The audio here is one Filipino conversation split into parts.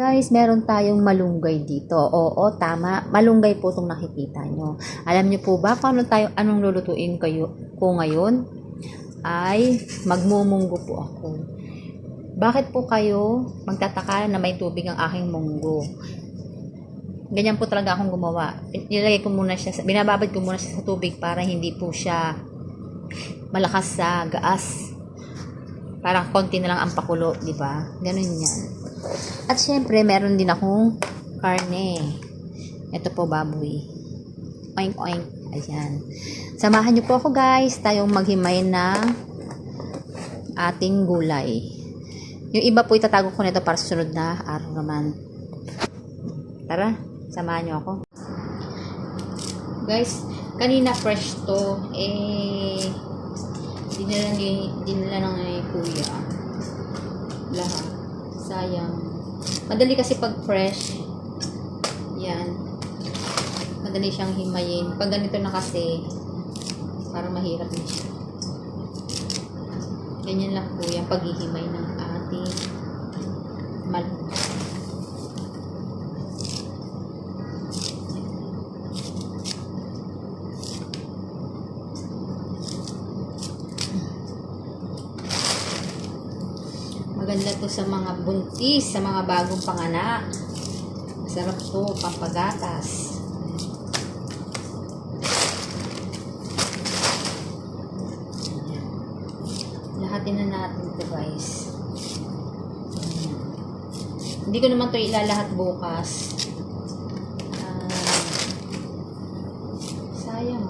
Guys, meron tayong malunggay dito. Oo, tama. Malunggay po itong nakikita nyo. Alam nyo po ba kung ano tayo, anong lulutuin kayo, ko ngayon? Ay, magmumunggo po ako. Bakit po kayo magtataka na may tubig ang aking munggo? Ganyan po talaga akong gumawa. Nilagay ko muna siya, binababad ko muna siya sa tubig para hindi po siya malakas sa gaas. Parang konti na lang ang pakulo, di ba? Ganun yan. At syempre, meron din akong karne. Ito po, baboy. Oink, oink. Ayan. Samahan niyo po ako, guys. Tayong maghimay ng ating gulay. Yung iba po itatago ko nito para sa sunod na araw naman. Tara, samahan niyo ako. Guys, kanina fresh to. Eh, dinala ni dinala ng kuya. Lahat. Sayang. Madali kasi pag fresh. Yan. Madali siyang himayin. Pag ganito na kasi, parang mahirap na siya. Ganyan lang po yung paghihimay ng ating malunggay. Maganda to sa mga buntis, sa mga bagong panganak. Masarap to, pampagatas. Lahatin na natin to guys. Hindi ko naman to ilalahat bukas. Ah, sayang.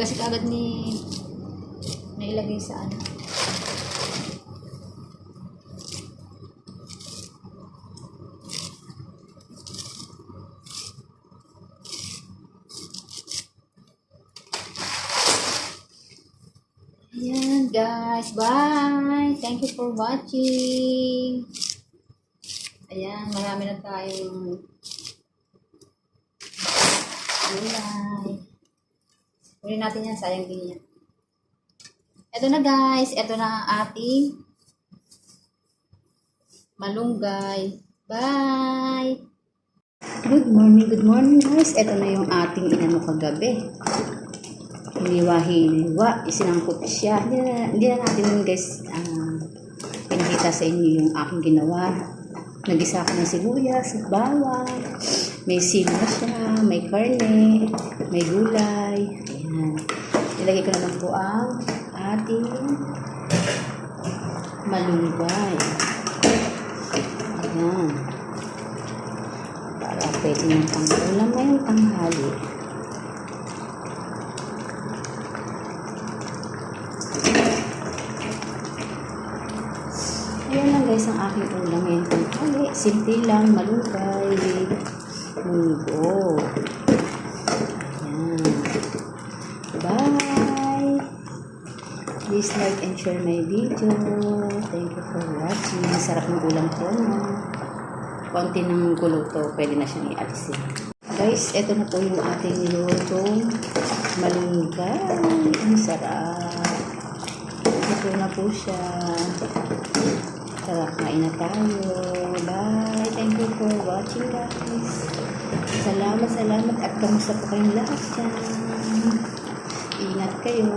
Kasi kagad ni nailagay sa ano. Ayan, guys. Bye! Thank you for watching. Ayan, marami na tayong gulay. Kunin natin yan, sayang din yan. Ito na guys, ito na ang ating malunggay. Bye! Good morning, good morning guys. Ito na yung ating inano kagabi. Hiniwa-hiniwa, isinangkot siya. Hindi na, hindi na natin guys uh, pinakita sa inyo yung aking ginawa. Nagisa ko ng sibuyas, bawang, may sili siya, may karne, may gulay. Ayan. Ilagay ko na lang po ang ating malunggay. Ayan. Para pwede niyang pang-ulam ngayong tanghali. Ayan lang guys ang aking ulam ngayong tanghali. Simple lang, malunggay, munggo. Bye! Please like and share my video. Thank you for watching. Sarap ng ulam ko, no? Konti ng gulo to, pwede na siyang ialisin. Guys, ito na po yung ating nilutong malunggay. Ang sarap. Ito na po siya. Tara, kain na tayo. Bye! Thank you for watching, guys. Salamat, salamat. At kamusta po kayong lahat dyan. Ingat kayo.